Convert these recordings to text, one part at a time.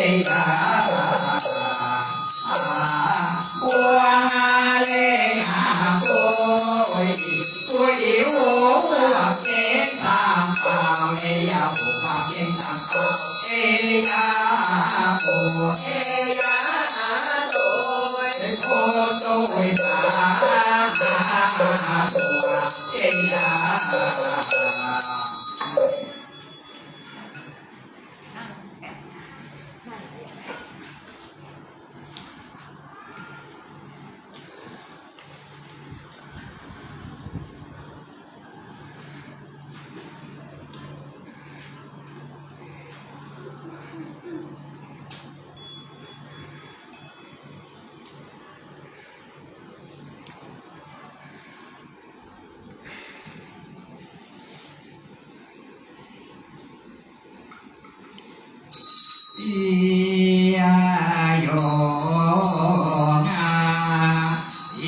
Ei, tá.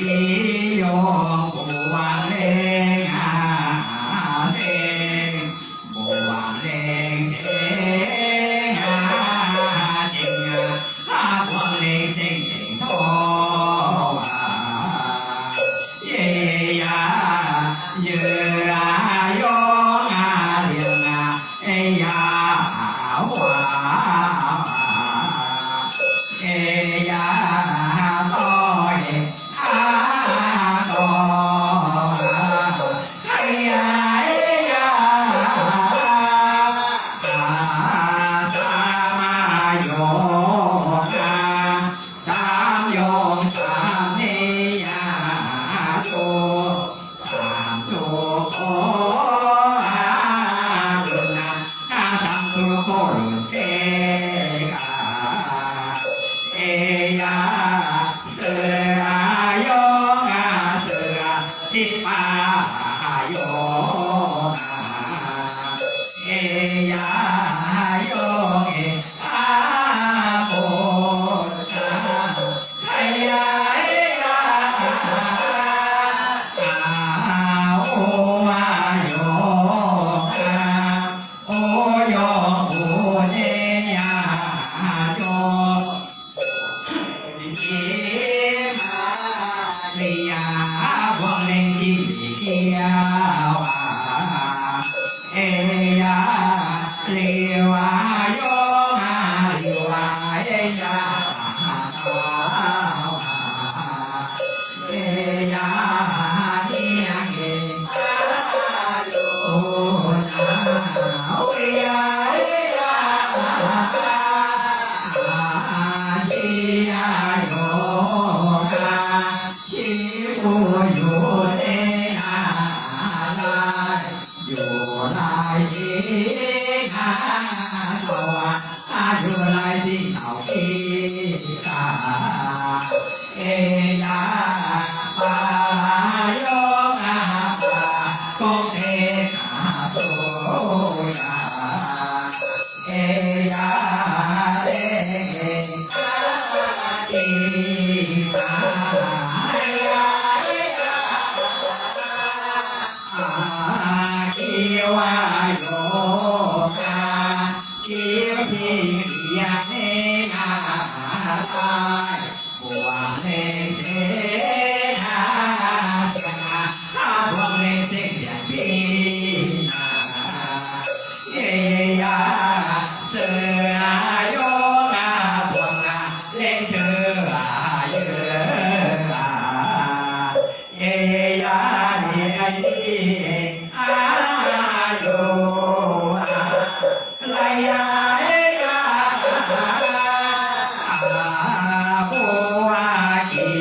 Yeah. happening. 没来，的己找。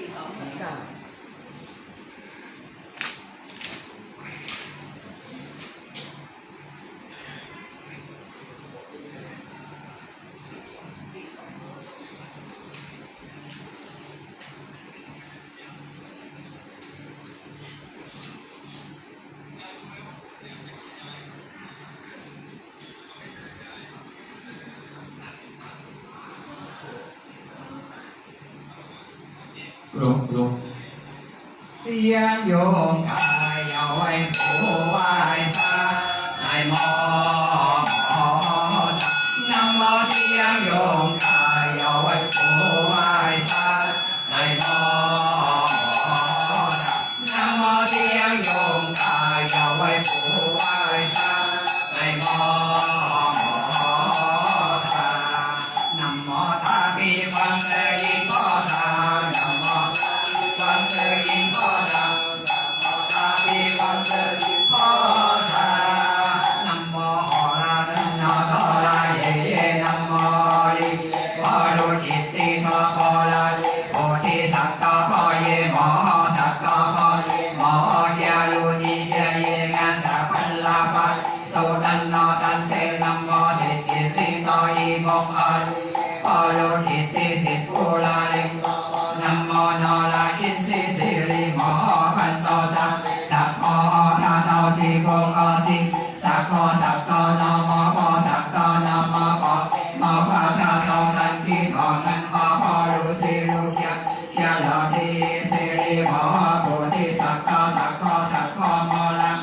สี่สองหก ค่ะ ลงลงเสียงโยงกายเอาไว้โหวาซาไายมอง โอสักโกนมโอสักโกนมโกมพาทาโตทันทีโอนันโกพอรู้สิรุยะยะโลทีสิริโมปุติสักโกสักโกสักโกโมลัง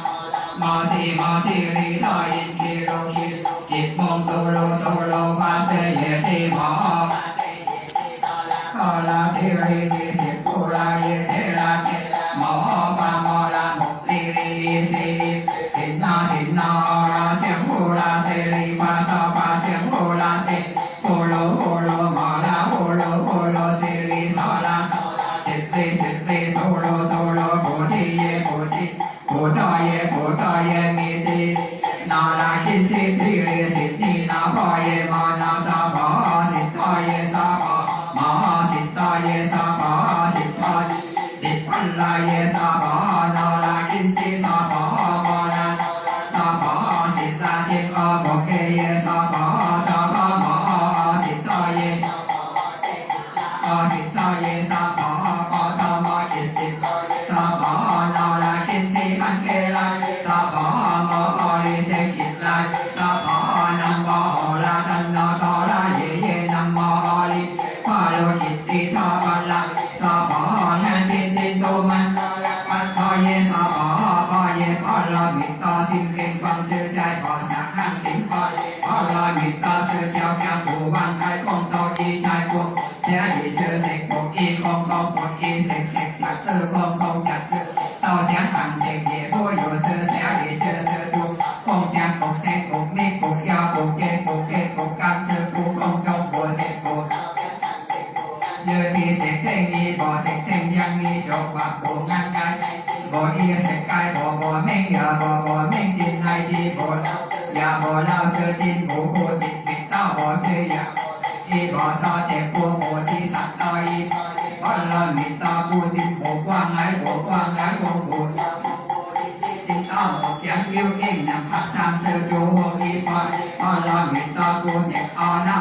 โมสีโมสีรีท้อินทิรู้ยิจิตมงตุโลตุโลมาเสยเยติโมโอลาทิริติสิปุราเยเทราเกโมปามโมลามุติริสิ Now. 黑夜，沙巴沙。 มิตาบูสิบอกว้างไหนโอกว้างไหนโอโกยาโอโกติติเต้าเสียงกิ้วกิ้งนำพัดชามเสือโจโหนีปอยปอลามิตาบูเด็กอานา